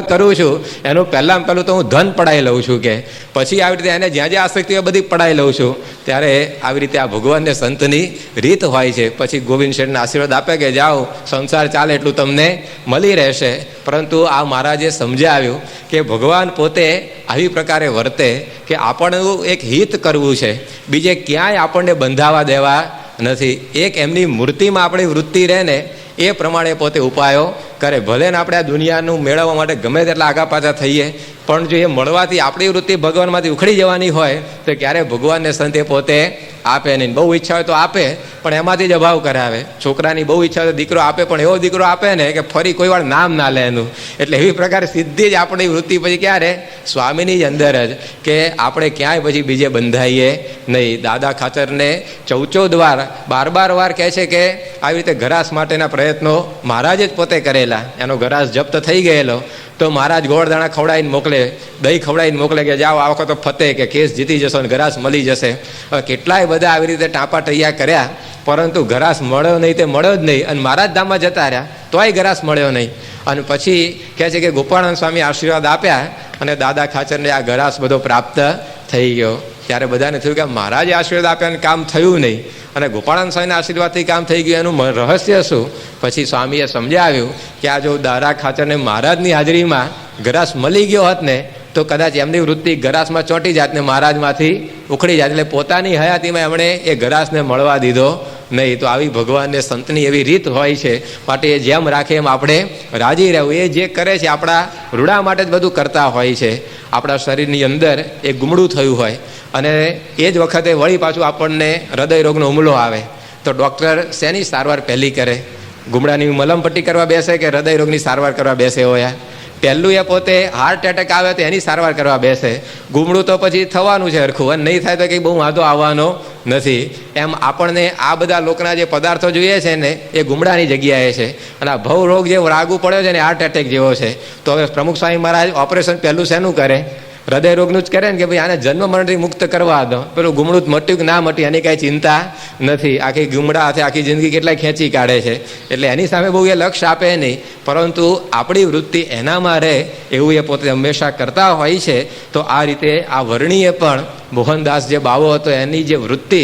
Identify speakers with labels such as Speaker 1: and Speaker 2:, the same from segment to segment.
Speaker 1: કરું છું. એનું પહેલાં પહેલું તો હું ધન પડાવી લઉં છું કે પછી આવી રીતે એને જ્યાં જ્યાં આસક્તિ બધી પડાવી લઉં છું. ત્યારે આવી રીતે આ ભગવાનને સંતની રીત હોય છે. પછી ગોવિંદ શેઠને આશીર્વાદ આપે કે જાઓ, સંસાર ચાલે એટલું તમને મળી રહેશે. પરંતુ આ મહારાજે સમજાવ્યું કે ભગવાન પોતે આવી પ્રકારે વર્તે કે આપણનું એક હિત કરવું છે. બીજે ક્યાંય આપણને બંધાવા દેવા નથી. એક એમની મૂર્તિમાં આપણી વૃત્તિ રહે ને એ પ્રમાણે પોતે ઉપાયો કરે. ભલે ને આપણે આ દુનિયાનું મેળવવા માટે ગમે તેટલા આગા પાછા થઈએ, પણ જો એ મળવાથી આપણી વૃત્તિ ભગવાનમાંથી ઉખડી જવાની હોય, તો ક્યારે ભગવાનને સંતે પોતે આપે નહીં. બહુ ઈચ્છા હોય તો આપે, પણ એમાંથી જ અભાવ કરાવે. છોકરાની બહુ ઈચ્છા હોય તો દીકરો આપે, પણ એવો દીકરો આપે ને કે ફરી કોઈ વાર નામ ના લે એનું. એટલે એવી પ્રકારે સીધી જ આપણી વૃત્તિ પછી ક્યારે? સ્વામીની જ અંદર જ કે આપણે ક્યાંય પછી બીજે બંધાઈએ નહીં. દાદા ખાચરને ચૌચૌદ વાર બાર બાર વાર કહે છે કે આવી રીતે ઘરાસ માટેના પ્રયત્નો મહારાજે જ પોતે કરેલા. એનો ઘરાસ જપ્ત થઈ ગયેલો. તો મહારાજ ગોળદાણા ખવડાવીને મોકલે, દહીં ખવડાવીને મોકલે કે જાઓ આ વખત ફતે કે કેસ જીતી જશો અને ઘરાસ મળી જશે. કેટલાય બધા આવી રીતે ટાંપા ટૈયા કર્યા, પરંતુ ઘરાસ મળ્યો નહીં તે મળ્યો જ નહીં. અને મહારાજ ધામમાં જતા રહ્યા, તોય ઘરાસ મળ્યો નહીં. અને પછી કહે છે કે ગોપાળાનંદ સ્વામી આશીર્વાદ આપ્યા અને દાદા ખાચરને આ ઘરાસ બધો પ્રાપ્ત થઈ ગયો. ત્યારે બધાને થયું કે મહારાજે આશીર્વાદ આપ્યા અને કામ થયું નહીં. અને ગોપાળાન સ્વામીના આશીર્વાદથી કામ થઈ ગયું, એનું રહસ્ય શું? પછી સ્વામીએ સમજાવ્યું કે આ જો દારા ખાચરને મહારાજની હાજરીમાં ગરાસ મળી ગયો હોત ને, તો કદાચ એમની વૃત્તિ ગરાસમાં ચોંટી જાત ને મહારાજમાંથી ઉખડી જાત. એટલે પોતાની હયાતીમાં એમણે એ ગરાસને મળવા દીધો. નહીં, તો આવી ભગવાનને સંતની એવી રીત હોય છે, માટે એ જેમ રાખે એમ આપણે રાજી રહેવું. એ જે કરે છે, આપણા રૂડા માટે જ બધું કરતા હોય છે. આપણા શરીરની અંદર એ ગુમડું થયું હોય. અને એ જ વખતે વળી પાછું આપણને હૃદય રોગનો હુમલો આવે. તો ડૉક્ટર શેની સારવાર પહેલી કરે? ગુમડાની મલમપટ્ટી કરવા બેસે કે હૃદય રોગની સારવાર કરવા બેસે હોય? પહેલું એ પોતે હાર્ટ એટેક આવે તો એની સારવાર કરવા બેસે. ગુમડું તો પછી થવાનું છે હરખું. અને નહીં થાય તો કંઈ બહુ વાંધો આવવાનો નથી. એમ આપણને આ બધા લોકોના જે પદાર્થો જોઈએ છે ને, એ ગુમડાની જગ્યાએ છે. અને આ ભવ રોગ જે રાગુ પડ્યો છે ને હાર્ટ એટેક જેવો છે. તો હવે પ્રમુખ સ્વામી મહારાજ ઓપરેશન પહેલું શેનું કરે? હૃદય રોગનું જ કરે ને કે ભાઈ આને જન્મ મરણથી મુક્ત કરવા દો. પેલું ગુમડું મટ્યું કે ના મટ્યું એની કાંઈ ચિંતા નથી. આખી ગુમડા હાથે આખી જિંદગી કેટલાય ખેંચી કાઢે છે. એટલે એની સામે બહુ એ લક્ષ્ય આપે નહીં. પરંતુ આપણી વૃત્તિ એનામાં રહે એવું એ પોતે હંમેશા કરતા હોય છે. તો આ રીતે આ વર્ણીએ પણ મોહનદાસ જે બાવો હતો, એની જે વૃત્તિ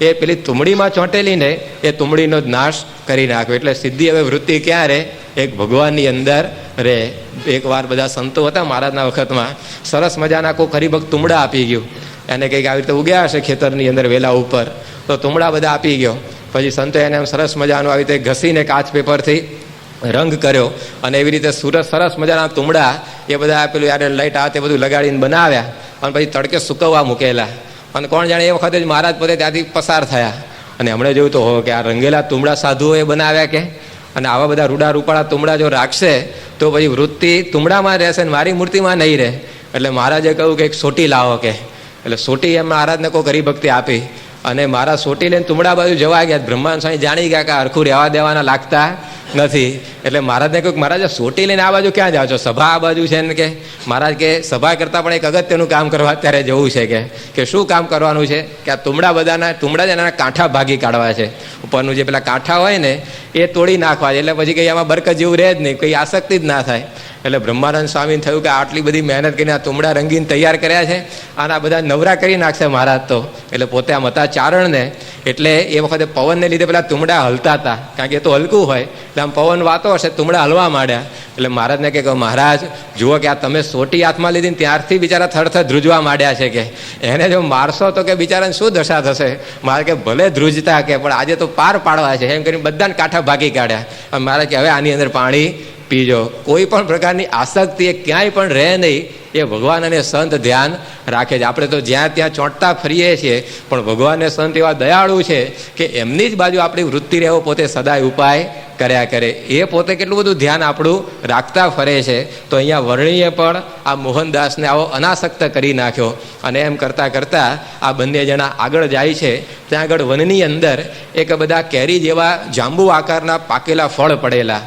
Speaker 1: એ પેલી તુમડીમાં ચોંટેલી ને એ તુમડીનો જ નાશ કરી નાખ્યો. એટલે સિદ્ધિ હવે વૃત્તિ ક્યાં રહે? એક ભગવાનની અંદર રહે એકવાર બધા સંતો હતા મહારાજના વખતમાં. સરસ મજાના કોઈ ખરીબક તુમડા આપી ગયું. એને કંઈક આવી રીતે ઉગ્યા હશે ખેતરની અંદર વેલા ઉપર. તો તુમડા બધા આપી ગયો. પછી સંતો એને એમ સરસ મજાનું આવી રીતે ઘસીને કાચ પેપરથી રંગ કર્યો. અને એવી રીતે સુરત સરસ મજાના તુમડા એ બધા પેલું યારે લાઈટ આ તે બધું લગાડીને બનાવ્યા. અને પછી તડકે સુકવવા મૂકેલા. અને કોણ જાણે એ વખતે જ મહારાજ પોતે ત્યાંથી પસાર થયા. અને હમણે જોયું તો હો કે આ રંગેલા તુમડા સાધુઓએ બનાવ્યા કે? અને આવા બધા રૂડા રૂપાળા તુમડા જો રાખશે, તો પછી વૃત્તિ તુમડામાં રહેશે ને મારી મૂર્તિમાં નહીં રહે. એટલે મહારાજે કહ્યું કે એક સોટી લાવો કે. એટલે સોટી એમ મહારાજને કોઈ ભક્તિ આપી. અને મારા સોટી લઈને તુમડા બાજુ જવા ગયા. બ્રહ્માંડ સ્વામી જાણી ગયા કે હરખું રહેવા દેવાના લાગતા નથી. એટલે મહારાજને કહ્યું મહારાજ સોટી લઈને આ બાજુ ક્યાં જાઓ છો? સભા આ બાજુ છે ને કે. મહારાજ કે, સભા કરતાં પણ એક અગત્યનું કામ કરવા અત્યારે જવું છે કે. કે શું કામ કરવાનું છે? કે આ તુમડા બધાના, તુમડા જ એના કાંઠા ભાગી કાઢવા છે. ઉપરનું જે પેલા કાંઠા હોય ને, એ તોડી નાખવા એટલે પછી કંઈ આમાં બરકત જેવું રહે જ નહીં. કંઈ આસક્તિ જ ના થાય. એટલે બ્રહ્માનંદ સ્વામીને થયું કે આટલી બધી મહેનત કરીને આ તુમડા રંગીને તૈયાર કર્યા છે અને આ બધા નવરા કરી નાખશે મહારાજ તો. એટલે પોતે આમ હતા ચારણને એટલે એ વખતે પવનને લીધે પેલા તુમડા હલતા હતા. કારણ કે એ તો હલકું હોય. એટલે આમ પવન વાતો હશે, તુમડા હલવા માંડ્યા. એટલે મહારાજને કે મહારાજ, જુઓ કે આ તમે સોટી હાથમાં લીધી ને ત્યારથી બિચારા થરથર ધ્રુજવા માંડ્યા છે કે. એને જો મારશો તો કે બિચારાને શું દશા થશે? મારે કે ભલે ધ્રુજતા કે, પણ આજે તો પાર પાડવા છે. એમ કરીને બધાને કાંઠા ભાગી કાઢ્યા. અને મારે કે, હવે આની અંદર પાણી પીજો. કોઈ પણ પ્રકારની આસક્તિ એ ક્યાંય પણ રહે નહીં, એ ભગવાન અને સંત ધ્યાન રાખે છે. આપણે તો જ્યાં ત્યાં ચોંટતા ફરીએ છીએ, પણ ભગવાન સંત એવા દયાળુ છે કે એમની જ બાજુ આપણી વૃત્તિ રહેવો પોતે સદાય ઉપાય કર્યા કરે. એ પોતે કેટલું બધું ધ્યાન આપણું રાખતા ફરે છે. તો અહીંયા વર્ણીએ પણ આ મોહનદાસને આવો અનાસક્ત કરી નાખ્યો અને એમ કરતાં કરતાં આ બંને જણા આગળ જાય છે. ત્યાં આગળ વનની અંદર એક બધા કેરી જેવા જાંબુ આકારના પાકેલા ફળ પડેલા.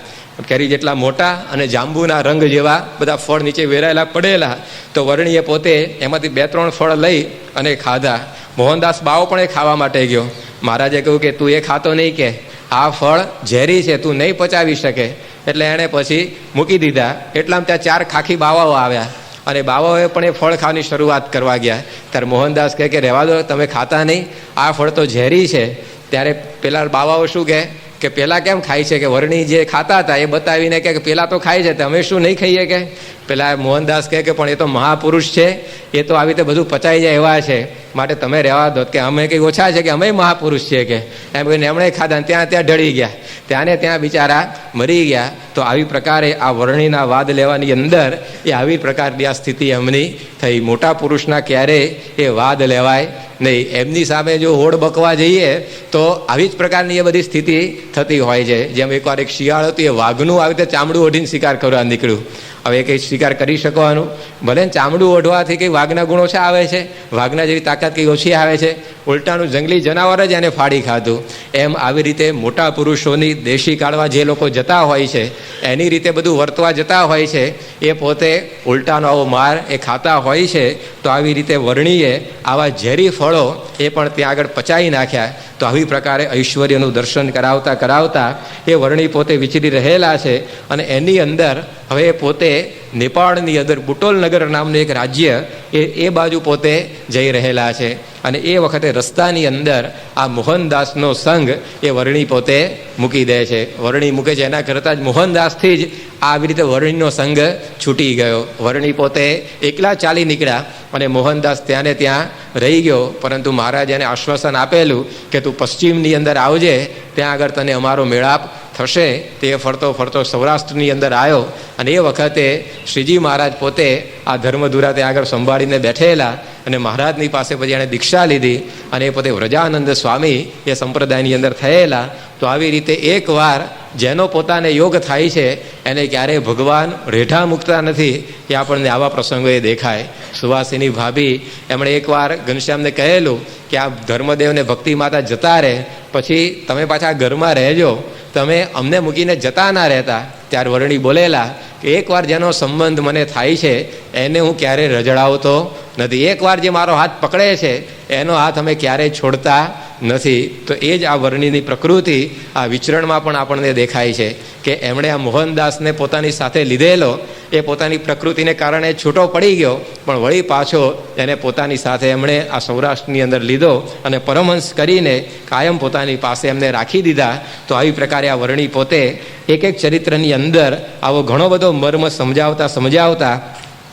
Speaker 1: કેરી જેટલા મોટા અને જાંબુના રંગ જેવા બધા ફળ નીચે વેરાયેલા પડેલા, તો વર્ણીએ પોતે એમાંથી બે ત્રણ ફળ લઈ અને ખાધા. મોહનદાસ બાવો પણ એ ખાવા માટે ગયો. મહારાજે કહ્યું કે તું એ ખાતો નહીં કે. આ ફળ ઝેરી છે, તું નહીં પચાવી શકે. એટલે એણે પછી મૂકી દીધા. એટલામાં ત્યાં ચાર ખાખી બાવાઓ આવ્યા. અને બાવાઓએ પણ એ ફળ ખાવાની શરૂઆત કરવા ગયા. ત્યારે મોહનદાસ કહે કે રહેવા દો, તમે ખાતા નહીં. આ ફળ તો ઝેરી છે. ત્યારે પેલા બાવાઓ શું કહે? કે પેલા કેમ ખાય છે કે વરણી જે ખાતા હતા એ બતાવીને કે પેલા તો ખાય છે, તો અમે શું નહીં ખાઈએ કે? પેલા મોહનદાસ કહે કે પણ એ તો મહાપુરુષ છે, એ તો આવી રીતે બધું પચાઈ જાય એવા છે. માટે તમે રહેવા દો. કે અમે કંઈ ઓછા છે કે અમે મહાપુરુષ છે કે? એમ કહીને એમણે ખાધા ત્યાં ત્યાં ઢળી ગયા. ત્યાંને ત્યાં બિચારા મરી ગયા. તો આવી પ્રકારે આ વર્ણિના વાદ લેવાની અંદર એ આવી પ્રકારની આ સ્થિતિ એમની થઈ. મોટા પુરુષના ક્યારેય એ વાદ લેવાય નહીં. એમની સામે જો હોડ બકવા જઈએ તો આવી જ પ્રકારની એ બધી સ્થિતિ થતી હોય છે. જેમ એકવાર એક શિયાળ હતું એ વાઘનું આવી રીતે ચામડું ઓઢીને શિકાર કરવા નીકળ્યું. હવે કંઈ સ્વીકાર કરી શકવાનું? ભલે ને ચામડું ઓઢવાથી કંઈ વાઘના ગુણ ઓછા આવે છે? વાઘના જેવી તાકાત કંઈ ઓછી આવે છે? ઉલટાનું જંગલી જનાવર જ એને ફાડી ખાધું. એમ આવી રીતે મોટા પુરુષોની દેશી કાઢવા જે લોકો જતા હોય છે, એની રીતે બધું વર્તવા જતા હોય છે, એ પોતે ઉલટાનો આવો માર એ ખાતા હોય છે, તો આવી રીતે વર્ણીએ આવા ઝેરી ફળો એ પણ ત્યાં આગળ પચાવી નાખ્યા. તો આવી પ્રકારે ઐશ્વર્યનું દર્શન કરાવતા કરાવતા એ વર્ણી પોતે વિચરી રહેલા છે અને એની અંદર હવે પોતે નેપાળની અંદર બુટોલ નગર નામનું એક રાજ્ય એ એ બાજુ પોતે જઈ રહેલા છે. અને એ વખતે રસ્તાની અંદર આ મોહનદાસનો સંઘ એ વર્ણી પોતે મૂકી દે છે. વર્ણી મૂકે છે. એના કરતાં જ મોહનદાસથી જ આવી રીતે વર્ણીનો સંઘ છૂટી ગયો. વર્ણી પોતે એકલા ચાલી નીકળ્યા અને મોહનદાસ ત્યાં ને ત્યાં રહી ગયો. પરંતુ મહારાજાને આશ્વાસન આપેલું કે તું પશ્ચિમની અંદર આવજે. ત્યાં આગળ તને અમારો મેળાપ થશે તે ફરતો ફરતો સૌરાષ્ટ્રની અંદર આવ્યો અને એ વખતે શ્રીજી મહારાજ પોતે આ ધર્મધુરા તે આગળ સંભાળીને બેઠેલા અને મહારાજની પાસે પછી એણે દીક્ષા લીધી અને એ પોતે વ્રજાનંદ સ્વામી એ સંપ્રદાયની અંદર થયેલા. તો આવી રીતે એકવાર જેનો પોતાને યોગ થાય છે, એને ક્યારેય ભગવાન રેઢા મૂકતા નથી એ આપણને આવા પ્રસંગોએ દેખાય. સુવાસીની ભાભી એમણે એકવાર ઘનશ્યામને કહેલું કે આ ધર્મદેવને ભક્તિ માતા જતા રહે, પછી તમે પાછા ઘરમાં રહેજો તમે અમને મૂકીને જતા ના રહેતા. ત્યાર વરણી બોલેલા કે એકવાર જેનો સંબંધ મને થાય છે, એને હું ક્યારેય રજડાવતો નથી. એકવાર જે મારો હાથ પકડે છે, એનો હાથ અમે ક્યારેય છોડતા નથી. તો એ જ આ વર્ણિની પ્રકૃતિ, આ વિચરણમાં પણ આપણને દેખાય છે કે એમણે આ મોહનદાસને પોતાની સાથે લીધેલો એ પોતાની પ્રકૃતિને કારણે છૂટો પડી ગયો, પણ વળી પાછો એને પોતાની સાથે એમણે આ સૌરાષ્ટ્રની અંદર લીધો અને પરમહંસ કરીને કાયમ પોતાની પાસે એમને રાખી દીધા. તો આવી પ્રકારે આ વર્ણી પોતે એક એક ચરિત્રની અંદર આવો ઘણો બધો મર્મ સમજાવતા સમજાવતા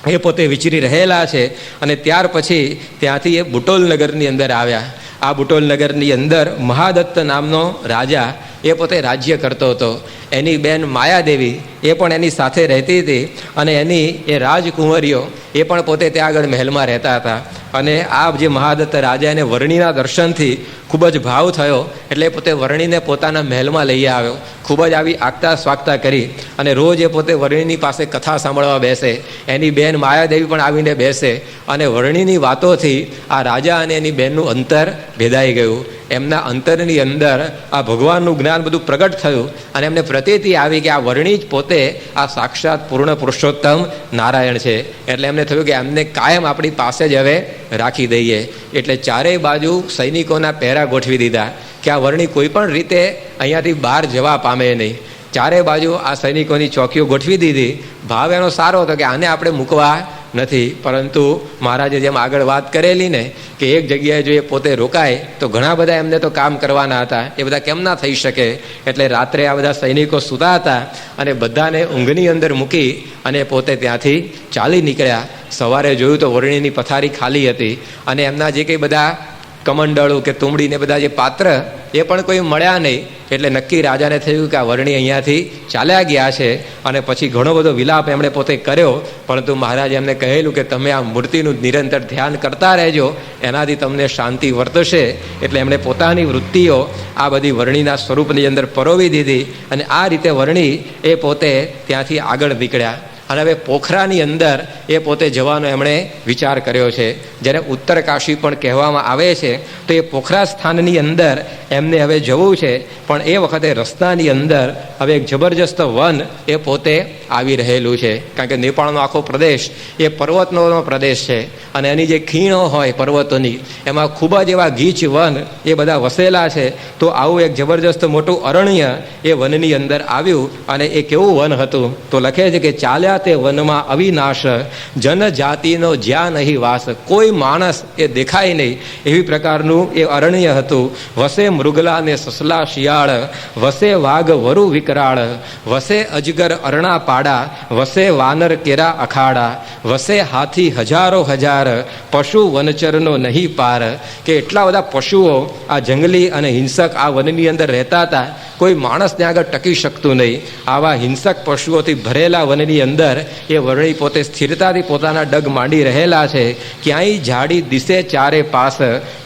Speaker 1: એ પોતે વિચરી રહેલા છે અને ત્યાર પછી ત્યાંથી એ બુટોલ નગરની અંદર આવ્યા. આ બુટોલનગરની અંદર મહાદત્ત નામનો રાજા એ પોતે રાજ્ય કરતો હતો. એની બેન માયાદેવી એ પણ એની સાથે રહેતી હતી અને એની એ રાજકુંવરીઓ એ પણ પોતે ત્યાં આગળ મહેલમાં રહેતા હતા. અને આ જે મહાદત્ત રાજા એને વર્ણિના દર્શનથી ખૂબ જ ભાવ થયો એટલે પોતે વર્ણિને પોતાના મહેલમાં લઈ આવ્યો. ખૂબ જ આવી આગતા સ્વાગતા કરી અને રોજ એ પોતે વર્ણિની પાસે કથા સાંભળવા બેસે. એની બેન માયાદેવી પણ આવીને બેસે અને વર્ણિની વાતોથી આ રાજા અને એની બહેનનું અંતર ભેદાઈ ગયું. એમના અંતરની અંદર આ ભગવાનનું જ્ઞાન બધું પ્રગટ થયું અને એમને પ્રતીતિ આવી કે આ વર્ણી જ પોતે આ સાક્ષાત પૂર્ણ પુરુષોત્તમ નારાયણ છે. એટલે એમને થયું કે એમને કાયમ આપણી પાસે જ હવે રાખી દઈએ. એટલે ચારેય બાજુ સૈનિકોના પહેરા ગોઠવી દીધા કે આ વર્ણી કોઈ પણ રીતે અહીંયાથી બહાર જવા પામે નહીં. ચારે બાજુ આ સૈનિકોની ચોકીઓ ગોઠવી દીધી. ભાવ એનો સારો હતો કે આને આપણે મૂકવા નથી. પરંતુ મહારાજે જેમ આગળ વાત કરેલી ને કે એક જગ્યાએ જો એ પોતે રોકાય, તો ઘણા બધા એમને તો કામ કરવાના હતા. એ બધા કેમ ના થઈ શકે? એટલે રાત્રે આ બધા સૈનિકો સૂતા હતા અને બધાને ઊંઘની અંદર મૂકી અને પોતે ત્યાંથી ચાલી નીકળ્યા. સવારે જોયું તો વરણીની પથારી ખાલી હતી અને એમના જે કંઈ બધા કમંડળું કે તુમડીને બધા જે પાત્ર, એ પણ કોઈ મળ્યા નહીં. એટલે નક્કી રાજાને થયું કે આ વર્ણી અહીંયાથી ચાલ્યા ગયા છે અને પછી ઘણો બધો વિલાપ એમણે પોતે કર્યો. પરંતુ મહારાજે એમને કહેલું કે તમે આ મૂર્તિનું નિરંતર ધ્યાન કરતા રહેજો, એનાથી તમને શાંતિ વર્તશે. એટલે એમણે પોતાની વૃત્તિઓ આ બધી વર્ણીના સ્વરૂપની અંદર પરોવી દીધી અને આ રીતે વર્ણી એ પોતે ત્યાંથી આગળ નીકળ્યા. અને હવે પોખરાની અંદર એ પોતે જવાનો એમણે વિચાર કર્યો છે. જેને ઉત્તર કાશી પણ કહેવામાં આવે છે, તો એ પોખરા સ્થાનની અંદર એમને હવે જવું છે. પણ એ વખતે રસ્તાની અંદર હવે એક જબરજસ્ત વન એ પોતે આવી રહેલું છે. કારણ કે નેપાળનો આખો પ્રદેશ એ પર્વતનો પ્રદેશ છે અને એની જે ખીણો હોય પર્વતોની, એમાં ખૂબ જ એવા ગીચ વન એ બધા વસેલા છે. તો આવું એક જબરજસ્ત મોટું અરણ્ય એ વનની અંદર આવ્યું અને એ કેવું વન હતું? તો લખે છે કે ચાલ્યા તે વનમાં અવિનાશ, જનજાતિનો જ્યાં નહીં વાસ, કોઈ માણસ એ દેખાય નહીં. એવી પ્રકારનું એ અરણ્ય હતું. વસે મૃગલા ને સસલા શિયાળ, વસે વાઘ વરુ વિકરાળ, વસે અજગર અરણા પાડા, વસે વાનર કેરા અખાડા, વસે હાથી હજારો હજાર, પશુ વનચરનો નહીં પાર. કે એટલા બધા પશુઓ આ જંગલી અને હિંસક આ વનની અંદર રહેતા હતા, કોઈ માણસ ત્યાં આગળ ટકી શકતું નહીં. આવા હિંસક પશુઓથી ભરેલા વનની અંદર એ વરણી પોતે સ્થિરતાથી પોતાના ડગ માંડી રહેલા છે, ક્યાંય ઝાડી દિશે ચારે પાસ,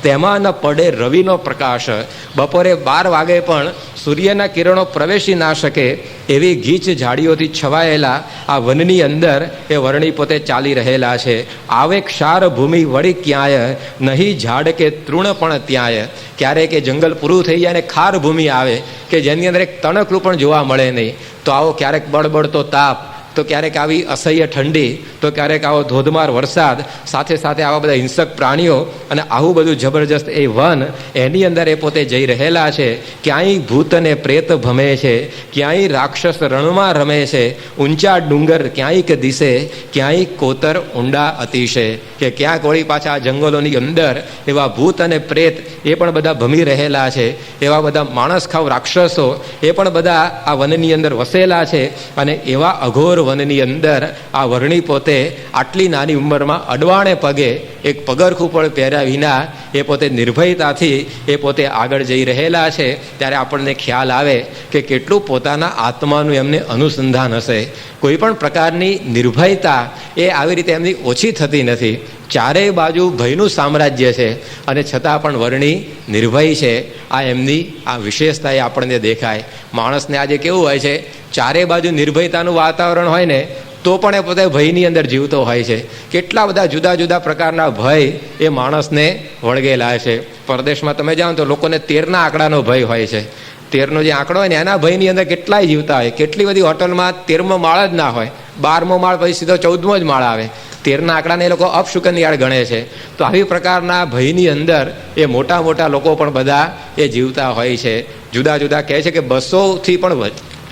Speaker 1: તેમાં ન પડે રવિનો પ્રકાશ. બપોરે બાર વાગે પણ સૂર્યના કિરણો પ્રવેશી ના શકે એવી ગીચ ઝાડીઓથી છવાયેલા આ વનની અંદર એ વર્ણી પોતે ચાલી રહેલા છે. આવે ક્ષાર ભૂમિ વળી ક્યાંય, નહીં ઝાડ કે તૃણ પણ ત્યાંય. ક્યારેક એ જંગલ પૂરું થઈ જાય અને ખાર ભૂમિ આવે, કે જેની અંદર એક તણકલું પણ જોવા મળે નહીં. તો આવો ક્યારેક બળબડતો તાપ તો ક્યારેક આવી અસહ્ય ઠંડી, તો ક્યારેક આવો ધોધમાર વરસાદ, સાથે સાથે આવા બધા હિંસક પ્રાણીઓ અને આવું બધું જબરજસ્ત એ વન એની અંદર એ પોતે જઈ રહેલા છે. ક્યાંય ભૂત અને પ્રેત ભમે છે, ક્યાંય રાક્ષસ રણમાં રમે છે, ઊંચા ડુંગર ક્યાંયક દિશે, ક્યાંય કોતર ઊંડા અતિશે. કે ક્યાંક વળી પાછા જંગલોની અંદર એવા ભૂત અને પ્રેત એ પણ બધા ભમી રહેલા છે, એવા બધા માણસ ખાવ રાક્ષસો એ પણ બધા આ વનની અંદર વસેલા છે અને એવા અઘોર વનની અંદર આ વર્ણી પોતે આટલી નાની ઉંમરમાં અડવાણે પગે એક પગરખું પણ પહેર્યા વિના એ પોતે નિર્ભયતાથી એ પોતે આગળ જઈ રહેલા છે. ત્યારે આપણને ખ્યાલ આવે કે કેટલું પોતાના આત્માનું એમને અનુસંધાન હશે. કોઈ પણ પ્રકારની નિર્ભયતા એ આવી રીતે એમની ઓછી થતી નથી. ચારેય બાજુ ભયનું સામ્રાજ્ય છે અને છતાં પણ વર્ણી નિર્ભય છે. આ એમની આ વિશેષતા એ આપણને દેખાય. માણસને આજે કેવું હોય છે, ચારેય બાજુ નિર્ભયતાનું વાતાવરણ હોય ને, તો પણ એ પોતે ભયની અંદર જીવતો હોય છે. કેટલા બધા જુદા જુદા પ્રકારના ભય એ માણસને વળગેલા છે. પરદેશમાં તમે જાઓ તો લોકોને તેરના આંકડાનો ભય હોય છે. તેરનો જે આંકડો હોય ને, એના ભયની અંદર કેટલાય જીવતા હોય. કેટલી બધી હોટલમાં તેરમો માળ જ ના હોય. બારમો માળ પછી સીધો ચૌદમો જ માળ આવે. તેરના આંકડાને એ લોકો અપશુકનિયાળ ગણે છે. તો આવી પ્રકારના ભયની અંદર એ મોટા મોટા લોકો પણ બધા એ જીવતા હોય છે. જુદા જુદા કહે છે કે બસોથી પણ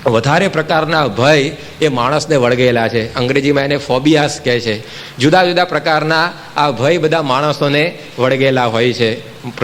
Speaker 1: વધારે પ્રકારના ભય એ માણસને વળગેલા છે. અંગ્રેજીમાં એને ફોબિયાસ કહે છે. જુદા જુદા પ્રકારના આ ભય બધા માણસોને વળગેલા હોય છે.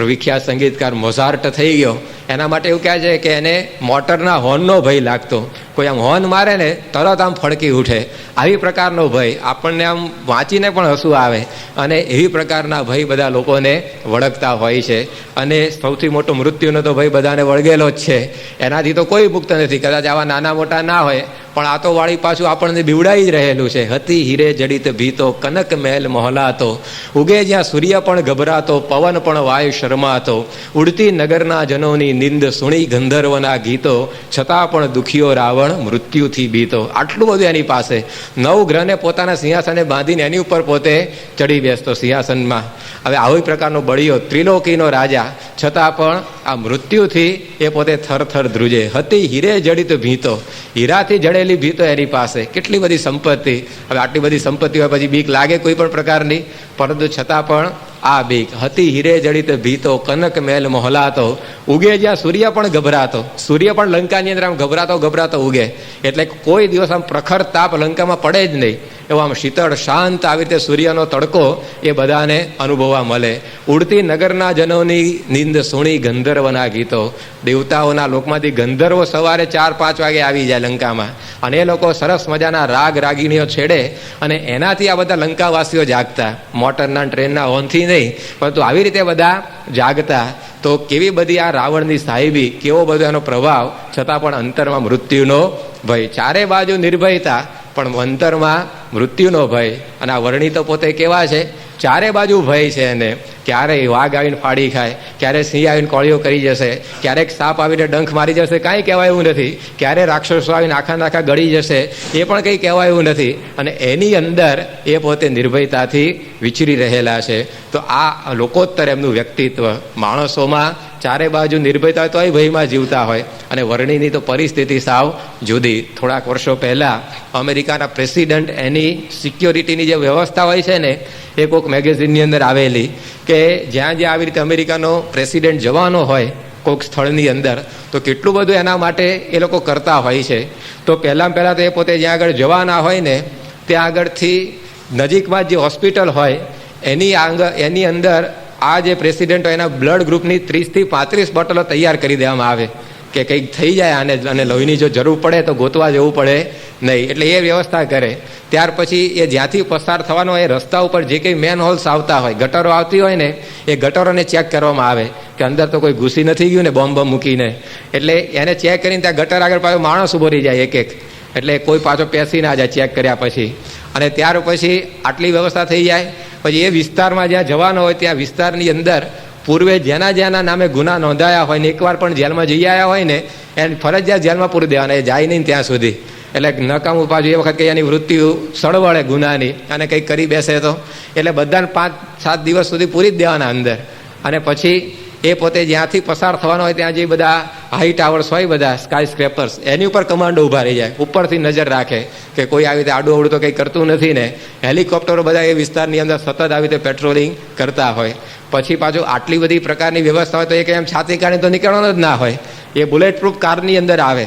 Speaker 1: વિખ્યાત સંગીતકાર મોઝાર્ટ થઈ ગયો. એના માટે એવું કહે છે કે એને મોટરના હોર્નનો ભય લાગતો. કોઈ આમ હોર્ન મારે ને તરત આમ ફડકી ઉઠે. આવી પ્રકારનો ભય આપણને આમ વાંચીને પણ હસવું આવે. અને એવી પ્રકારના ભય બધા લોકોને વળગતા હોય છે. અને સૌથી મોટો મૃત્યુનો તો ભય બધાને વળગેલો જ છે. એનાથી તો કોઈ મુક્ત નથી. કદાચ આવા નાના મોટા ના હોય પણ આ તો વાળી પાછું આપણને બીવડાઈ જ રહેલું છે. હતી હીરે જડિત ભીતો, કનક મહેલ મોહલાતો. ઉગે જ્યાં સૂર્ય પણ ગભરાતો, પવન પણ વાયુ શરમાતો. ઉડતી નગરના જનોની નિંદ સુણી ગંધર્વના ગીતો. છતાં પણ દુખીઓ રાવણ મૃત્યુથી બીતો આટલું બધું એની પાસે. નવ ગ્રહને પોતાના સિંહાસને બાંધીને એની ઉપર પોતે ચડી બેસતો સિંહાસનમાં. હવે આવી પ્રકારનો બળિયો ત્રિલોકીનો રાજા. છતાં પણ આ મૃત્યુથી એ પોતે થરથર ધ્રુજે. હતી હીરે જડિત ભીતો. હીરાથી જડેલી ભીતો એની પાસે. કેટલી બધી સંપત્તિ. હવે આટલી બધી સંપત્તિ હોય પછી બીક લાગે કોઈ પણ પ્રકારની. પરંતુ છતાં પણ આ બીક. હતી હીરે જડિત ભીતો, કનક મહેલ મોહલાતો. ઉગે જ્યાં સૂર્ય પણ ગભરાતો. સૂર્ય પણ લંકાની અંદર આમ ગભરાતો ગભરાતો ઉગે. એટલે કોઈ દિવસ આમ પ્રખર તાપ લંકામાં પડે જ નહીં. એવો આમ શીતળ, શાંત આવી રીતે સૂર્યનો તડકો એ બધાને અનુભવવા મળે. ઉડતી નગરના જનોની નિંદ સુણી ગંધર્વના ગીતો. દેવતાઓના લોકમાંથી ગંધર્વો સવારે ચાર, પાંચ વાગે આવી જાય લંકામાં. અને એ લોકો સરસ મજાના રાગ રાગીણીઓ છેડે અને એનાથી આ બધા લંકાવાસીઓ જાગતા. મોટરના ટ્રેનના હોનથી નહીં, પરંતુ આવી રીતે બધા જાગતા. તો કેવી બધી આ રાવણની સાહેબી કેવો બધો એનો પ્રભાવ, છતાં પણ અંતરમાં મૃત્યુનો ભય. ચારે બાજુ નિર્ભયતા પણ અંતરમાં મૃત્યુનો ભય અને આ વર્ણી તો પોતે કેવા છે? ચારે બાજુ ભય છે એને. ક્યારે વાઘ આવીને ફાડી ખાય, ક્યારે સિંહ આવીને કોળીઓ કરી જશે, ક્યારેક સાપ આવીને ડંખ મારી જશે, કાંઈ કહેવાય એવું નથી. ક્યારે રાક્ષસો આવીને આખા નાખા ગળી જશે, એ પણ કંઈ કહેવાય એવું નથી. અને એની અંદર એ પોતે નિર્ભયતાથી વિચરી રહેલા છે. તો આ લોકોત્તર એમનું વ્યક્તિત્વ. માણસોમાં ચારે બાજુ નિર્ભયતા હોય તોય ભયમાં જીવતા હોય. અને વર્ણિની તો પરિસ્થિતિ સાવ જુદી. થોડાક વર્ષો પહેલાં અમેરિકાના પ્રેસિડન્ટ એની સિક્યોરિટીની જે વ્યવસ્થા હોય છે ને, એ કોઈક મેગેઝિનની અંદર આવેલી કે જ્યાં જ્યાં આવી રીતે અમેરિકાનો પ્રેસિડન્ટ જવાનો હોય કોઈક સ્થળની અંદર, તો કેટલું બધું એના માટે એ લોકો કરતા હોય છે. તો પહેલાં પહેલાં તો એ પોતે જ્યાં આગળ જવાના હોય ને, ત્યાં આગળથી નજીકમાં જે હોસ્પિટલ હોય, એની આગળ એની અંદર આ જે પ્રેસિડેન્ટ હોય એના બ્લડ ગ્રુપની ત્રીસથી પાંત્રીસ બોટલો તૈયાર કરી દેવામાં આવે. કે કંઈક થઈ જાય આને, અને લોહીની જો જરૂર પડે તો ગોતવા જવું પડે નહીં. એટલે એ વ્યવસ્થા કરે. ત્યાર પછી એ જ્યાંથી પસાર થવાનો એ રસ્તા ઉપર જે કંઈ મેન હોલ્સ આવતા હોય, ગટરો આવતી હોય ને, એ ગટરોને ચેક કરવામાં આવે કે અંદર તો કોઈ ઘૂસી નથી ગયું ને બોમ્બ મૂકીને. એટલે એને ચેક કરીને ત્યાં ગટર આગળ પાછો માણસ ઊભો રહી જાય એક એક એટલે કોઈ પાછો પેસી ના જાય ચેક કર્યા પછી. અને ત્યાર પછી આટલી વ્યવસ્થા થઈ જાય. પછી એ વિસ્તારમાં જ્યાં જવાનો હોય ત્યાં વિસ્તારની અંદર પૂર્વે જેના જેના નામે ગુના નોંધાયા હોય ને એકવાર પણ જેલમાં જઈ આવ્યા હોય ને, એને ફરજિયાત જેલમાં પૂરી દેવાના, એ જાય નહીં ત્યાં સુધી. એટલે નકામું પાછું એ વખત કંઈ એની વૃત્તિ સળવળે ગુનાની, અને કંઈક કરી બેસે તો. એટલે બધાને પાંચ, સાત દિવસ સુધી પૂરી જ દેવાના અંદર. અને પછી એ પોતે જ્યાંથી પસાર થવાનો હોય ત્યાં જે બધા હાઈ ટાવર્સ હોય બધા સ્કાય સ્ક્રેપર્સ એની ઉપર કમાન્ડો ઊભા રહી જાય, ઉપરથી નજર રાખે કે કોઈ આવી રીતે આડું અવડું તો કંઈ કરતું નથી ને. હેલિકોપ્ટરો બધા એ વિસ્તારની અંદર સતત આવી રીતે પેટ્રોલિંગ કરતા હોય. પછી પાછું આટલી બધી પ્રકારની વ્યવસ્થા હોય તો એ કંઈ એમ છાતી કાઢી તો નીકળવાનો જ ના હોય. એ બુલેટ પ્રૂફ કારની અંદર આવે.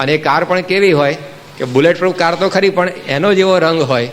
Speaker 1: અને એ કાર પણ કેવી હોય કે બુલેટ પ્રૂફ કાર તો ખરી, પણ એનો જેવો રંગ હોય,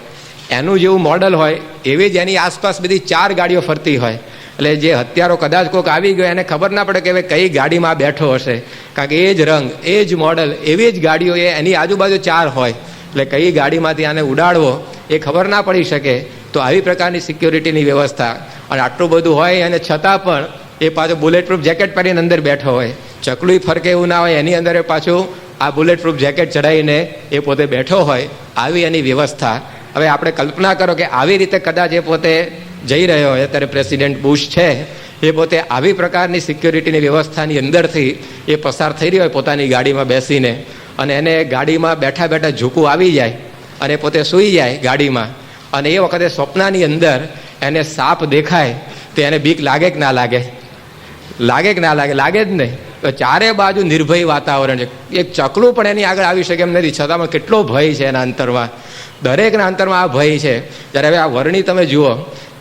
Speaker 1: એનું જેવું મોડલ હોય, એવી જ એની આસપાસ બધી ચાર ગાડીઓ ફરતી હોય. એટલે જે હત્યારો કદાચ કોઈક આવી ગયો, એને ખબર ના પડે કે હવે કઈ ગાડીમાં બેઠો હશે. કારણ કે એ જ રંગ, એ જ મોડલ એવી જ ગાડીઓ એ એની આજુબાજુ ચાર હોય. એટલે કઈ ગાડીમાંથી આને ઉડાડવો, એ ખબર ના પડી શકે. તો આવી પ્રકારની સિક્યોરિટીની વ્યવસ્થા. અને આટલું બધું હોય, અને છતાં પણ એ પાછો બુલેટ પ્રૂફ જેકેટ પહેરીને અંદર બેઠો હોય. ચકલું ફરકે એવું ના હોય, એની અંદર પાછું આ બુલેટ પ્રૂફ જેકેટ ચડાવીને એ પોતે બેઠો હોય. આવી એની વ્યવસ્થા. હવે આપણે કલ્પના કરો કે આવી રીતે કદાચ એ પોતે જઈ રહ્યો હોય, અત્યારે પ્રેસિડેન્ટ બુશ છે, એ પોતે આવી પ્રકારની સિક્યોરિટીની વ્યવસ્થાની અંદરથી એ પસાર થઈ રહ્યો હોય પોતાની ગાડીમાં બેસીને. અને એને ગાડીમાં બેઠા બેઠા ઝૂકું આવી જાય અને પોતે સૂઈ જાય ગાડીમાં. અને એ વખતે સ્વપ્નાની અંદર એને સાપ દેખાય, તો એને બીક લાગે કે ના લાગે? લાગે કે ના લાગે? લાગે જ નહીં. તો ચારે બાજુ નિર્ભય વાતાવરણ છે. એક ચકલું પણ એની આગળ આવી શકે એમ નથી છતાં પણ કેટલો ભય છે એના અંતરમાં. દરેકના અંતરમાં આ ભય છે. જ્યારે હવે આ વર્ણી તમે જુઓ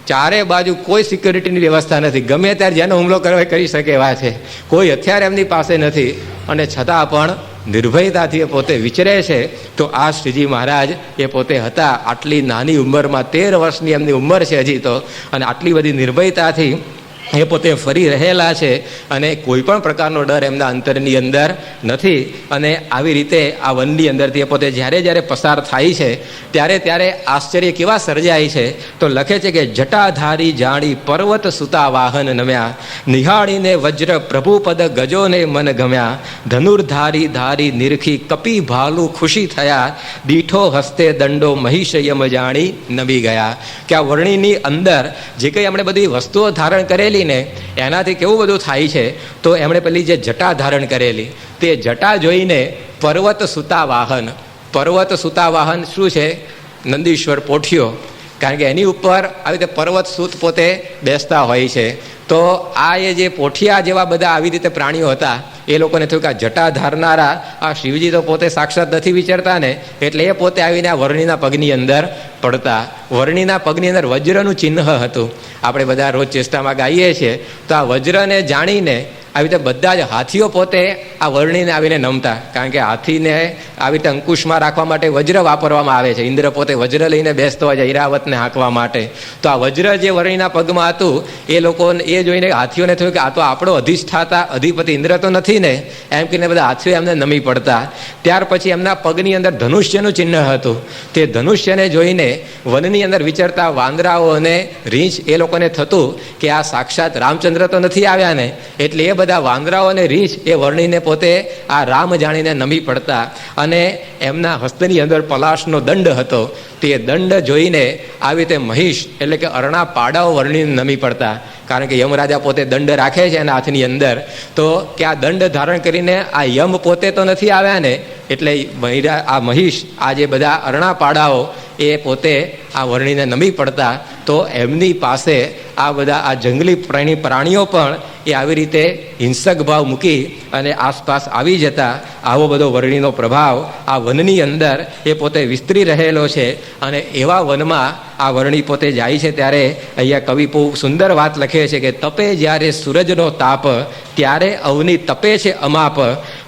Speaker 1: ચારે બાજુ કોઈ સિક્યોરિટીની વ્યવસ્થા નથી. ગમે ત્યારે જેનો હુમલો કરવો કરી શકે એવા છે. કોઈ હથિયાર એમની પાસે નથી. અને છતાં પણ નિર્ભયતાથી એ પોતે વિચરે છે, તો આ શ્રીજી મહારાજ એ પોતે હતા. આટલી નાની ઉંમરમાં તેર વર્ષની એમની ઉંમર છે હજી તો. અને આટલી બધી નિર્ભયતાથી એ પોતે ફરી રહેલા છે અને કોઈ પણ પ્રકારનો ડર એમના અંતરની અંદર નથી. અને આવી રીતે આ વનની અંદરથી એ પોતે જ્યારે જ્યારે પસાર થાય છે, ત્યારે ત્યારે આશ્ચર્ય કેવા સર્જાય છે. તો લખે છે કે, જટાધારી જાણી પર્વત સુતા વાહન નમ્યા, નિહાળીને વજ્ર પ્રભુપદ ગજોને મન ગમ્યા. ધનુર્ધારી ધારી નિરખી કપી ભાલુ ખુશી થયા. દીઠો હસ્તે દંડો મહિષ યમ જાણી નમી ગયા. કે આ વર્ણિની અંદર જે કંઈ એમણે બધી વસ્તુઓ ધારણ કરેલી ને એનાથી કેવું બધું થાય છે, તો એમણે પેલી જે જટા ધારણ કરેલી, તે જટા જોઈને પર્વત સુતા વાહન, પર્વત સુતા વાહન શું છે? નંદીશ્વર પોઠિયો કારણ કે એની ઉપર આવી રીતે પર્વત સૂત પોતે બેસતા હોય છે. તો આ એ જે પોઠિયા જેવા બધા આવી રીતે પ્રાણીઓ હતા, એ લોકોને થયું કે આ જટા ધારનારા, આ શિવજી તો પોતે સાક્ષાત નથી વિચારતા ને, એટલે એ પોતે આવીને આ વર્ણિના પગની અંદર પડતા. વર્ણિના પગની અંદર વજ્રનું ચિહ્ન હતું. આપણે બધા રોજ ચેષ્ટામાં ગાઈએ છીએ. તો આ વજ્રને જાણીને આવી રીતે બધા જ હાથીઓ પોતે આ વર્ણીને આવીને નમતા. કારણ કે હાથીને આવી રીતે અંકુશમાં રાખવા માટે વજ્ર વાપરવામાં આવે છે. ઇન્દ્ર પોતે વજ્ર લઈને બેસતો હોય છે ઈરાવતને હાંકવા માટે. તો આ વજ્ર જે વર્ણીના પગમાં હતું, એ લોકોને એ જોઈને હાથીઓને થયું કે આ તો આપણો અધિષ્ઠાતા અધિપતિ ઇન્દ્ર તો નથી ને? એમ કહીને બધા હાથીઓ એમને નમી પડતા. ત્યાર પછી એમના પગની અંદર ધનુષ્યનું ચિહ્ન હતું. તે ધનુષ્યને જોઈને વનની અંદર વિચરતા વાંદરાઓ અને રીંછ એ લોકોને થતું કે આ સાક્ષાત રામચંદ્ર તો નથી આવ્યા ને? એટલે એ બધા વાંદરાઓ અને રીંછ એ વર્ણીને પોતે આ રામ જાણીને નમી પડતા અને એમના હસ્તની અંદર પલાશનો દંડ હતો. તે દંડ જોઈને આવી રીતે મહિષ એટલે કે અરણા પાડાઓ વર્ણીને નમી પડતા. કારણ કે યમરાજા પોતે દંડ રાખે છે એના હાથની અંદર. તો કે આ દંડ ધારણ કરીને આ યમ પોતે તો નથી આવ્યા ને એટલે આ મહિષ, આ જે બધા અરણા પાડાઓ એ પોતે આ વર્ણીને નમી પડતા તો એમની પાસે આ બધા આ જંગલી પ્રાણી પ્રાણીઓ પણ એ આવી રીતે હિંસક ભાવ મૂકી અને આસપાસ આવી જતા આવો બધો વર્ણીનો પ્રભાવ આ વનની અંદર એ પોતે વિસ્તરી રહેલો છે અને એવા વનમાં આ વર્ણી પોતે જાય છે ત્યારે અહીંયા કવિ બહુ સુંદર વાત લખે છે કે તપે જ્યારે સૂરજનો તાપ, ત્યારે અવની તપે છે અમાપ,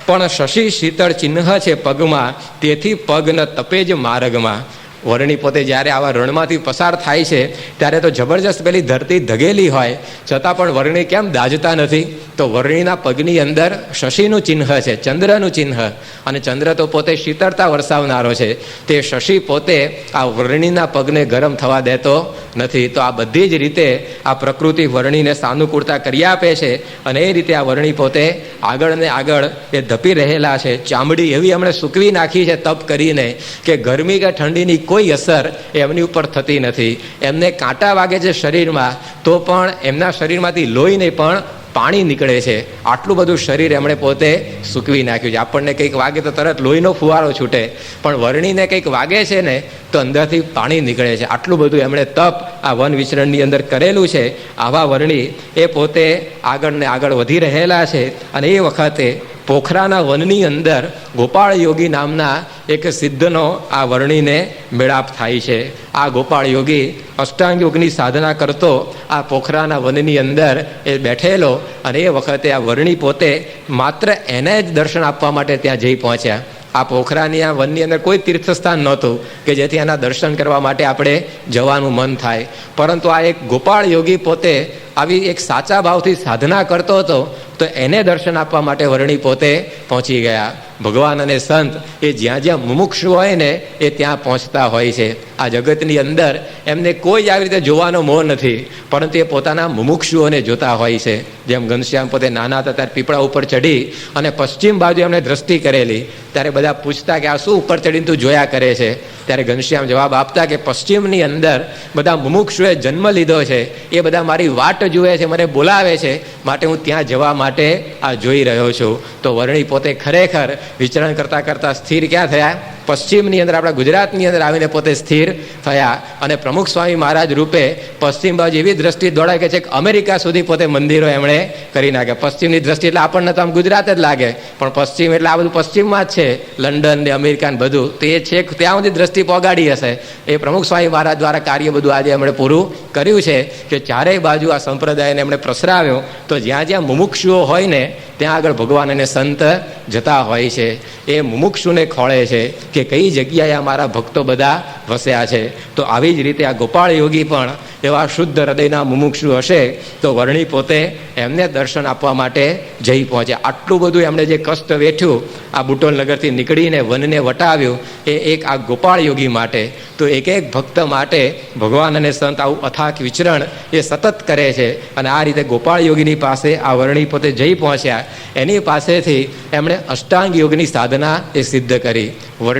Speaker 1: પણ શશી શીતળ ચિહ્ન છે પગમાં, તેથી પગ ન તપે જ માર્ગમાં. વર્ણી પોતે જ્યારે આવા રણમાંથી પસાર થાય છે, ત્યારે તો જબરજસ્ત પેલી ધરતી ધગેલી હોય, છતાં પણ વર્ણી કેમ દાજતા નથી? તો વર્ણીના પગની અંદર શશીનું ચિહ્ન છે, ચંદ્રનું ચિહ્ન. અને ચંદ્ર તો પોતે શીતળતા વરસાવનારો છે. તે શશી પોતે આ વર્ણીના પગને ગરમ થવા દેતો નથી. તો આ બધી જ રીતે આ પ્રકૃતિ વરણીને સાનુકૂળતા કરી આપે છે. અને એ રીતે આ વર્ણી પોતે આગળ ને આગળ એ ધપી રહેલા છે. ચામડી એવી એમણે સૂકવી નાખી છે તપ કરીને કે ગરમી કે ઠંડીની કોઈ અસર એમની ઉપર થતી નથી. એમને કાંટા વાગે છે શરીરમાં, તો પણ એમના શરીરમાંથી લોહીને પણ પાણી નીકળે છે. આટલું બધું શરીર એમણે પોતે સૂકવી નાખ્યું છે. આપણને કંઈક વાગે તો તરત લોહીનો ફુવારો છૂટે. પણ વર્ણીને કંઈક વાગે છે ને, તો અંદરથી પાણી નીકળે છે. આટલું બધું એમણે તપ આ વન વિચરણની અંદર કરેલું છે. આવા વર્ણી એ પોતે આગળ ને આગળ વધી રહેલા છે અને એ વખતે પોખરાના વનની અંદર ગોપાળ યોગી નામના એક સિદ્ધનો આ વર્ણીને મેળાપ થાય છે. આ ગોપાળ યોગી અષ્ટાંગ યોગની સાધના કરતો આ પોખરાના વનની અંદર એ બેઠેલો અને એ વખતે આ વર્ણી પોતે માત્ર એને જ દર્શન આપવા માટે ત્યાં જઈ પહોંચ્યા. આ પોખરાની આ વનની અંદર કોઈ તીર્થસ્થાન નહોતું કે જેથી એના દર્શન કરવા માટે આપણે જવાનું મન થાય. પરંતુ આ એક ગોપાળ યોગી પોતે આવી એક સાચા ભાવથી સાધના કરતો હતો તો એને દર્શન આપવા માટે વર્ણી પોતે પહોંચી ગયા. ભગવાન અને સંત એ જ્યાં જ્યાં મુમુક્ષ હોય ને, એ ત્યાં પહોંચતા હોય છે. આ જગતની અંદર એમને કોઈ આવી રીતે જોવાનો મોહ નથી, પરંતુ એ પોતાના મુમુક્ષુઓને જોતા હોય છે. જેમ ઘનશ્યામ પોતે નાના હતા, ત્યારે પીપળા ઉપર ચડી અને પશ્ચિમ બાજુ એમને દ્રષ્ટિ કરેલી. ત્યારે બધા પૂછતા કે આ શું ઉપર ચડીને તું જોયા કરે છે? ત્યારે ઘનશ્યામ જવાબ આપતા કે પશ્ચિમની અંદર બધા મુમુક્ષુએ જન્મ લીધો છે. એ બધા મારી વાટ જુએ છે, મને બોલાવે છે. માટે હું ત્યાં જવા માટે આ જોઈ રહ્યો છું. તો વર્ણી પોતે ખરેખર વિચરણ કરતા કરતા સ્થિર ક્યાં થયા? પશ્ચિમની અંદર આપણા ગુજરાતની અંદર આવીને પોતે સ્થિર થયા અને પ્રમુખ સ્વામી મહારાજ રૂપે પશ્ચિમ બાજુ એવી દ્રષ્ટિ દોડાય કે છે કે અમેરિકા સુધી પોતે મંદિરો એમણે કરી નાખ્યા. પશ્ચિમની દ્રષ્ટિ એટલે આપણને તો આમ ગુજરાત જ લાગે. પણ પશ્ચિમ એટલે આ બધું પશ્ચિમમાં જ છે. લંડન ને અમેરિકા ને બધું. તો એ છે ત્યાં સુધી દ્રષ્ટિ પોગાડી હશે. એ પ્રમુખ સ્વામી મહારાજ દ્વારા કાર્ય બધું આજે એમણે પૂરું કર્યું છે કે ચારેય બાજુ આ સંપ્રદાયને એમણે પ્રસરાવ્યો. તો જ્યાં જ્યાં મુમુક્ષુઓ હોય ને, ત્યાં આગળ ભગવાન અને સંત જતા હોય છે. એ મુમુક્ષુને ખોળે છે. કે કઈ જગ્યાએ અમારા ભક્તો બધા વસ્યા છે? તો આવી જ રીતે આ ગોપાળ યોગી પણ એવા શુદ્ધ હૃદયના મુમુક્ષુ હશે, તો વર્ણી પોતે એમને દર્શન આપવા માટે જઈ પહોંચ્યા. આટલું બધું એમણે જે કષ્ટ વેઠ્યું, આ બુટોલ નગરથી નીકળીને વનને વટાવ્યું, એ એક આ ગોપાળ યોગી માટે. તો એક એક ભક્ત માટે ભગવાન અને સંત આવું અથાક વિચરણ એ સતત કરે છે. અને આ રીતે ગોપાળ યોગીની પાસે આ વર્ણી પોતે જઈ પહોંચ્યા. એની પાસેથી એમણે અષ્ટાંગ યોગની સાધના એ સિદ્ધ કરી.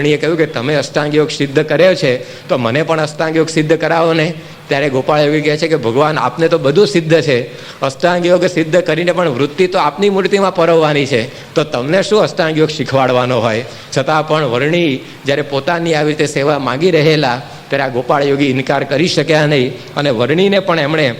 Speaker 1: વર્ણીએ કહ્યું કે તમે અષ્ટાંગ યોગ સિદ્ધ કર્યો છે, તો મને પણ અષ્ટાંગ યોગ સિદ્ધ કરાવો ને. ત્યારે ગોપાળ યોગી કહે છે કે ભગવાન આપને તો બધું સિદ્ધ છે. અષ્ટાંગ યોગ સિદ્ધ કરીને પણ વૃત્તિ તો આપની મૂર્તિમાં પરવવાની છે. તો તમને શું અષ્ટાંગ યોગ શીખવાડવાનો હોય? છતાં પણ વર્ણી જ્યારે પોતાની આવી રીતે સેવા માંગી રહેલા, ત્યારે આ ગોપાળ યોગી ઇનકાર કરી શક્યા નહીં. અને વર્ણીને પણ એમણે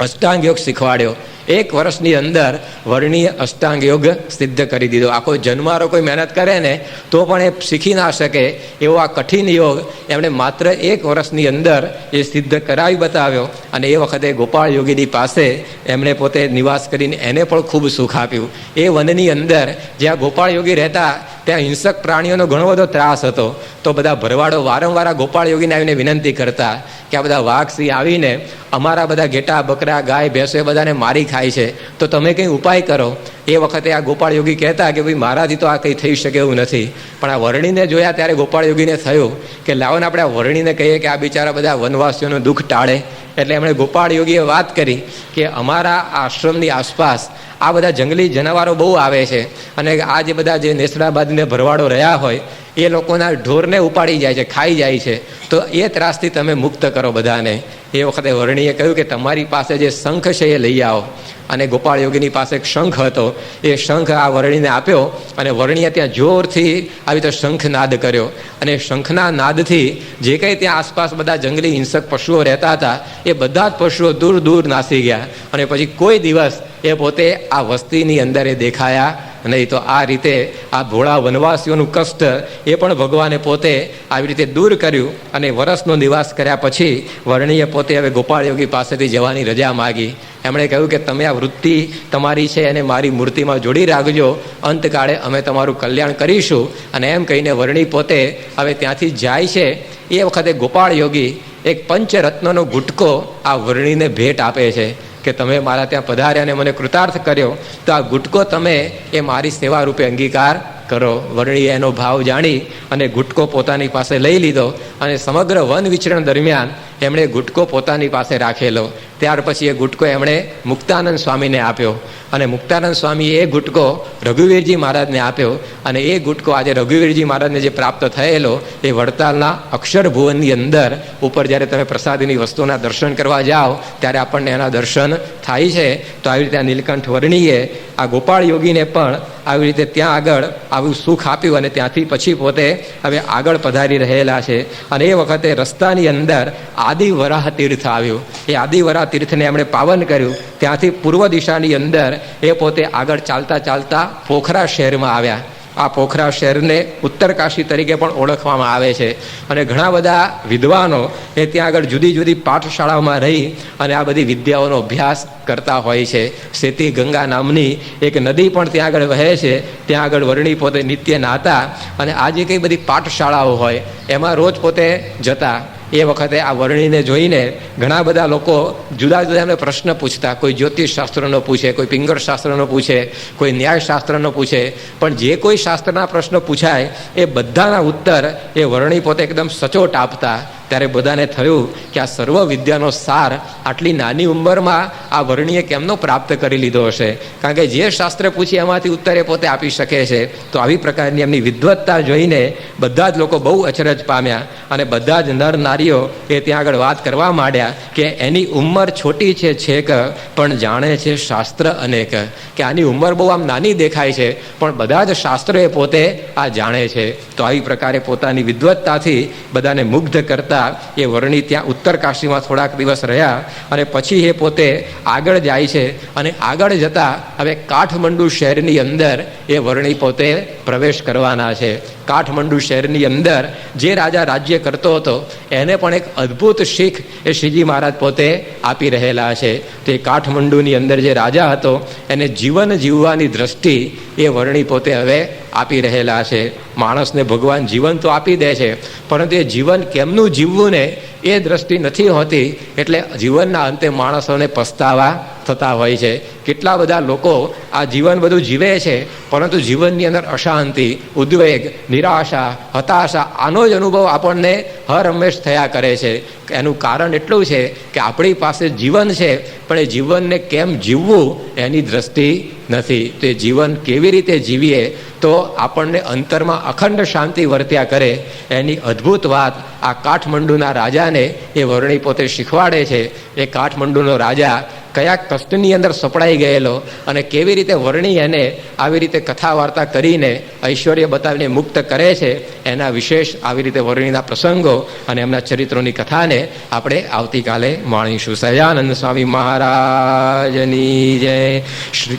Speaker 1: અષ્ટાંગ યોગ શીખવાડ્યો. એક વર્ષની અંદર વર્ણીય અષ્ટાંગ યોગ સિદ્ધ કરી દીધો. આખો જન્મારો કોઈ મહેનત કરે ને, તો પણ એ શીખી ના શકે એવો આ કઠિન યોગ એમણે માત્ર એક વર્ષની અંદર એ સિદ્ધ કરાવી બતાવ્યો. અને એ વખતે ગોપાળ યોગીની પાસે એમણે પોતે નિવાસ કરીને એને પણ ખૂબ સુખ આપ્યું. એ વનની અંદર જ્યાં ગોપાળ યોગી રહેતા, ત્યાં હિંસક પ્રાણીઓનો ઘણો બધો ત્રાસ હતો. તો બધા ભરવાડો વારંવાર ગોપાળ યોગીને આવીને વિનંતી કરતા કે આ બધા વાઘ સિંહ આવીને અમારા બધા ઘેટા, બકરા, ગાય, ભેંસો એ બધાને મારી ખાય છે. તો તમે કંઈ ઉપાય કરો. એ વખતે આ ગોપાળ યોગી કહેતા કે ભાઈ મારાથી તો આ કંઈ થઈ શકે એવું નથી. પણ આ વરણીને જોયા ત્યારે ગોપાળ યોગીને થયું કે લાવોને આપણે આ વર્ણીને કહીએ કે આ બિચારા બધા વનવાસીઓનું દુઃખ ટાળે. એટલે એમણે ગોપાળ યોગીએ વાત કરી કે અમારા આશ્રમની આસપાસ આ બધા જંગલી જનાવરો બહુ આવે છે. અને આ જે બધા જે નેસડાબાદને ભરવાડો રહ્યા હોય એ લોકોના ઢોરને ઉપાડી જાય છે, ખાઈ જાય છે. તો એ ત્રાસથી તમે મુક્ત કરો બધાને. એ વખતે વર્ણીએ કહ્યું કે તમારી પાસે જે શંખ છે એ લઈ આવો. અને ગોપાળ યોગીની પાસે એક શંખ હતો. એ શંખ આ વર્ણીને આપ્યો અને વર્ણીએ ત્યાં જોરથી આવી તો શંખનાદ કર્યો. અને શંખના નાદથી જે કંઈ ત્યાં આસપાસ બધા જંગલી હિંસક પશુઓ રહેતા હતા, એ બધા જ પશુઓ દૂર દૂર નાસી ગયા. અને પછી કોઈ દિવસ એ પોતે આ વસ્તીની અંદર એ દેખાયા નહીં તો આ રીતે આ ભોળા વનવાસીઓનું કષ્ટ એ પણ ભગવાને પોતે આવી રીતે દૂર કર્યું અને વરસનો નિવાસ કર્યા પછી વર્ણીએ પોતે હવે ગોપાળ યોગી પાસેથી જવાની રજા માગી. એમણે કહ્યું કે તમે આ વૃત્તિ તમારી છે એને મારી મૂર્તિમાં જોડી રાખજો. અંતકાળે અમે તમારું કલ્યાણ કરીશું. અને એમ કહીને વર્ણી પોતે હવે ત્યાંથી જાય છે. એ વખતે ગોપાળ યોગી એક પંચરત્નનો ગુટકો આ વર્ણીને ભેટ આપે છે. કે તમે મારા ત્યાં પધાર્યા અને મને કૃતાર્થ કર્યો, તો આ ગુટકો તમે એ મારી સેવા રૂપે અંગીકાર કરો. વરણીએ એનો ભાવ જાણી અને ગુટકો પોતાની પાસે લઈ લીધો અને સમગ્ર વન વિચરણ દરમિયાન એમણે ગુટકો પોતાની પાસે રાખેલો. ત્યાર પછી એ ગુટકો એમણે મુક્તાનંદ સ્વામીને આપ્યો. અને મુક્તાનંદ સ્વામીએ એ ગુટકો રઘુવીરજી મહારાજને આપ્યો અને એ ગુટકો આજે રઘુવીરજી મહારાજને જે પ્રાપ્ત થયેલો એ વડતાલના અક્ષર ભુવનની અંદર ઉપર જ્યારે તમે પ્રસાદીની વસ્તુના દર્શન કરવા જાઓ, ત્યારે આપણને એના દર્શન થાય છે, તો આવી રીતે આ નીલકંઠ વર્ણીએ, આ ગોપાળ યોગીને પણ આવી રીતે ત્યાં આગળ આવું સુખ આપ્યું અને ત્યાંથી પછી પોતે હવે આગળ પધારી રહેલા છે. અને એ વખતે રસ્તાની અંદર આદિવરાહ તીર્થ આવ્યું. એ આદિવરાહ તીર્થને એમણે પાવન કર્યું. ત્યાંથી પૂર્વ દિશાની અંદર એ પોતે આગળ ચાલતા ચાલતા પોખરા શહેરમાં આવ્યા. આ પોખરા શહેરને ઉત્તરકાશી તરીકે પણ ઓળખવામાં આવે છે. અને ઘણા બધા વિદ્વાનો એ ત્યાં આગળ જુદી જુદી પાઠશાળાઓમાં રહી અને આ બધી વિદ્યાઓનો અભ્યાસ કરતા હોય છે. સેતી ગંગા નામની એક નદી પણ ત્યાં આગળ વહે છે. ત્યાં આગળ વર્ણી પોતે નિત્ય નાતા અને આ જે કંઈ બધી પાઠશાળાઓ હોય, એમાં રોજ પોતે જતા. એ વખતે આ વર્ણીને જોઈને ઘણા બધા લોકો જુદા જુદા એમને પ્રશ્ન પૂછતા. કોઈ જ્યોતિષ શાસ્ત્રનો પૂછે, કોઈ પિંગળ શાસ્ત્રનો પૂછે, કોઈ ન્યાય શાસ્ત્રનો પૂછે. પણ જે કોઈ શાસ્ત્રના પ્રશ્ન પૂછાય, એ બધાના ઉત્તર એ વર્ણી પોતે એકદમ સચોટ આપતા. ત્યારે બધાને થયું કે આ સર્વ વિદ્યાનો સાર આટલી નાની ઉંમરમાં આ વર્ણિએ કેમનો પ્રાપ્ત કરી લીધો હશે? કારણ કે જે શાસ્ત્ર પૂછી એમાંથી ઉત્તર એ પોતે આપી શકે છે, તો આવી પ્રકારની એમની વિદ્વત્તા જોઈને બધા જ લોકો બહુ અચરજ પામ્યા અને બધા જ નર નારીઓ એ ત્યાં આગળ વાત કરવા માંડ્યા કે એની ઉંમર છોટી છે છેક, પણ જાણે છે શાસ્ત્ર અનેક. કે આની ઉંમર બહુ આમ નાની દેખાય છે, પણ બધા જ શાસ્ત્રો એ પોતે આ જાણે છે. તો આવી પ્રકારે પોતાની વિદ્વત્તાથી બધાને મુગ્ધ કરતા એ વર્ણી ત્યાં ઉત્તર કાશીમાં થોડાક દિવસ રહ્યા અને પછી એ પોતે આગળ જાય છે અને આગળ જતા હવે કાઠમંડુ શહેરની અંદર એ વર્ણી પોતે પ્રવેશ કરવાના છે. કાઠમંડુ શહેરની અંદર જે રાજા રાજ્ય કરતો હતો, એને પણ એક અદ્ભુત શીખ એ શ્રીજી મહારાજ પોતે આપી રહેલા છે. તો એ કાઠમંડુની અંદર જે રાજા હતો, એને જીવન જીવવાની દ્રષ્ટિ એ વર્ણી પોતે હવે આપી રહેલા છે. માણસને ભગવાન જીવન તો આપી દે છે, પરંતુ એ જીવન કેમનું જીવવું ને એ દ્રષ્ટિ નથી હોતી એટલે જીવનના અંતે માણસોને પસ્તાવા થતા હોય છે. કેટલા બધા લોકો આ જીવન બધું જીવે છે, પરંતુ જીવનની અંદર અશાંતિ, ઉદ્વેગ, નિરાશા, હતાશા, આનો જ અનુભવ આપણને હર હંમેશ થયા કરે છે. એનું કારણ એટલું છે કે આપણી પાસે જીવન છે, પણ એ જીવનને કેમ જીવવું એની દ્રષ્ટિ નથી. તે જીવન કેવી રીતે જીવીએ તો આપણને અંતરમાં અખંડ શાંતિ વર્ત્યા કરે, એની અદ્ભુત વાત આ કાઠમંડુના રાજાને એ વર્ણી પોતે શીખવાડે છે. એ કાઠમંડુનો રાજા કયા કષ્ટની અંદર સપડાઈ ગયેલો અને કેવી રીતે વર્ણી એને આવી રીતે કથા વાર્તા કરીને ઐશ્વર્ય બતાવીને મુક્ત કરે છે, એના વિશેષ આવી રીતે વર્ણીના પ્રસંગો અને એમના ચરિત્રોની કથાને આપણે આવતીકાલે માણીશું. સહજાનંદ સ્વામી મહારાજની જય. શ્રી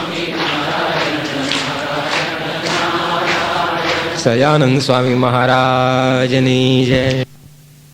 Speaker 1: સયાનંદ સ્વામી મહારાજની જય